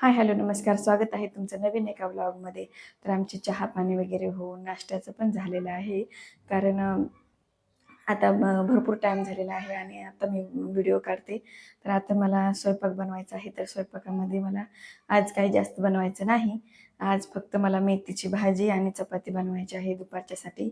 Hi hello नमस्कार. स्वागत आहे तुमचं नवीन एका ब्लॉगमध्ये तर आमची चहा पाणी वगैरे होऊन नाश्त्याचं पण झालेलं आहे. कारण आता भरपूर टाईम झालेला आहे आणि आता मी व्हिडिओ काढते. तर आता मला स्वयंपाक बनवायचा आहे. तर स्वयंपाकामध्ये मला आज काही जास्त बनवायचं नाही. आज फक्त मला मेथीची भाजी आणि चपाती बनवायची आहे दुपारच्यासाठी.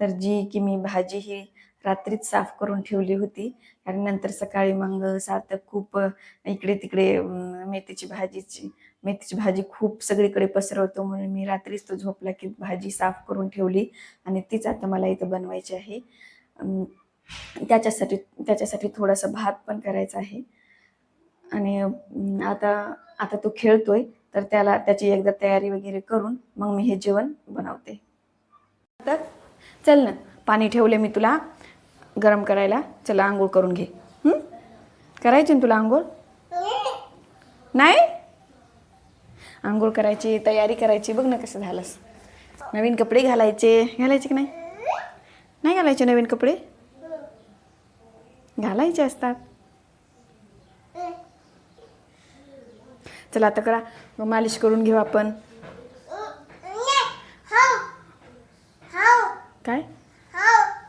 तर जी की मी भाजी ही रात्रीच साफ करून ठेवली होती. कारण नंतर सकाळी मग सात खूप इकडे तिकडे मेथीची भाजीची मेथीची भाजी खूप सगळीकडे पसरवतो म्हणून मी रात्रीच तो झोपला की भाजी साफ करून ठेवली आणि तीच आता मला इथं बनवायची आहे. त्याच्यासाठी त्याच्यासाठी थोडासा भात पण करायचा आहे. आणि आता आता तो खेळतोय. तर त्याला त्याची एकदा तयारी वगैरे करून मग मी हे जेवण बनवते. तर चल ना पाणी ठेवले मी तुला. गरम करायला. चला आंघोळ करून घे. करायची ना तुला आंघोळ? नाही? आंघोळ करायची तयारी करायची. बघ ना कसं झालंस. नवीन कपडे घालायचे. घालायचे की नाही? नाही घालायचे नवीन कपडे? घालायचे असतात. चला आता करा. मग मालिश करून घेऊ आपण. काय?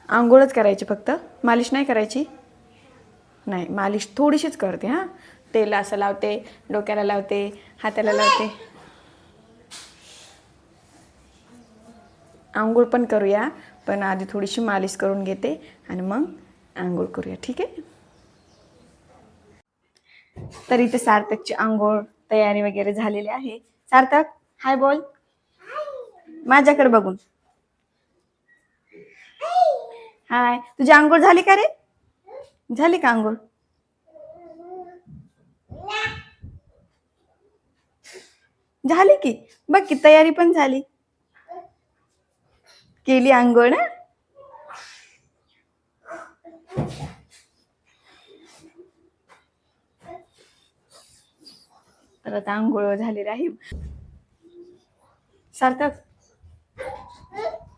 आंघोळच करायची फक्त? मालिश नाही करायची? नाही मालिश थोडीशीच करते हां. तेल असं लावते डोक्याला लावते हाताला लावते. आंघोळ पण करूया पण आधी थोडीशी मालिश करून घेते आणि मग आंघोळ करूया ठीक आहे? तर इथे सार्थकची आंघोळ तयारी वगैरे झालेली आहे. सार्थक हाय बोल. माझ्याकडे बघून. हाय तुझी आंघोळ झाली का रे? झाली का आंघोळ? झाली की? बघ की तयारी पण झाली. केली आंघोळ ना? तर आता आंघोळ झालेली आहे सार्थक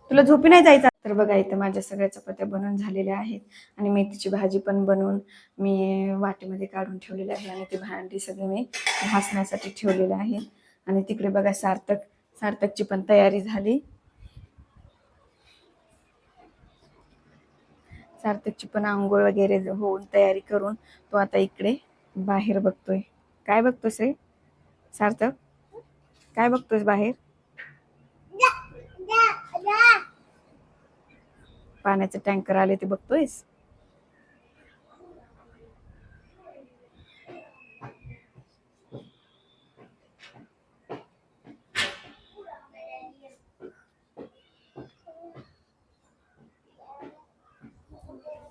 तुला झोपी नाही जायचं? तर बघा इथं माझ्या सगळ्या चपात्या बनवून झालेल्या आहेत. आणि मेथीची भाजी पण बनवून मी वाटीमध्ये काढून ठेवलेली आहे आणि ती भांडी सगळी मी घासण्यासाठी ठेवलेली आहे. आणि तिकडे बघा सार्थक सार्थकची पण तयारी झाली. सार्थकची पण आंघोळ वगैरे होऊन तयारी करून तो आता इकडे बाहेर बघतोय. काय बघतोस रे? सार्थक काय बघतोस बाहेर? पाण्याचं टँकर आले ते बघतोयस?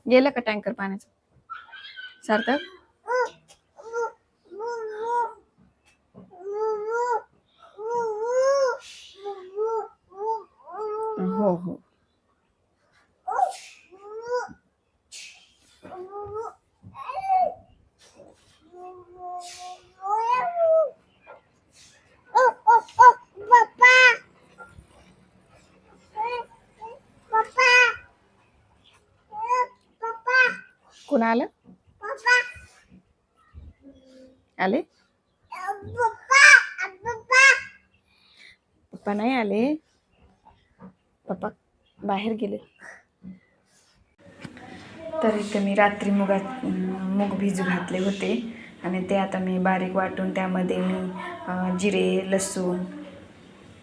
गेलं का टँकर पाण्याचं? सार्थक हो हो कोण आलं आले पप्पा नाही आले. पप्पा बाहेर गेले. तर इथे मी रात्री मुगात मूग भिजू घातले होते. आणि ते आता मी बारीक वाटून त्यामध्ये मी जिरे लसूण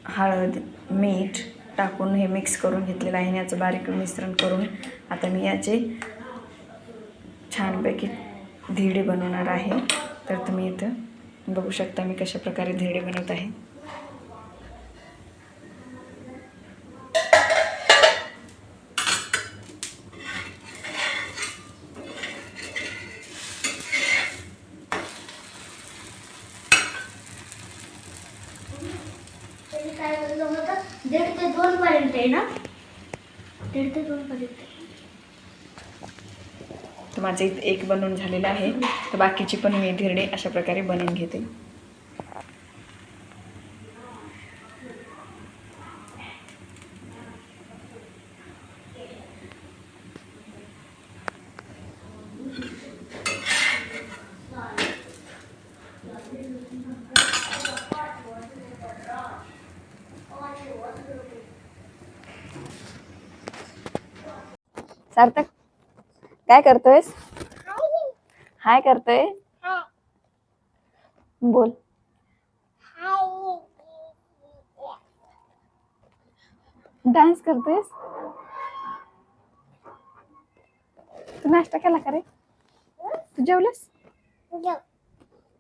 हळद मीठ टाकून हे मिक्स करून घेतलेलं आहे आणि याचं बारीक मिश्रण करून आता मी याचे छानपैकी धिरडे बनवणार आहे. तर तुम्ही इथं बघू शकता मी कशाप्रकारे धिरडे बनवत आहे. काय बोललो होतं दीड ते दोन पर्यंत आहे ना? दीड ते दोन पर्यंत. तर माझं एक बनवून झालेलं आहे. तर बाकीची पण मी धिरडे अशा प्रकारे बनवून घेते. सार्थक काय करतोयस? हाय करतोय. बोल. डान्स करतोयस? तू नाश्ता केला का रे? तू जेवलंस?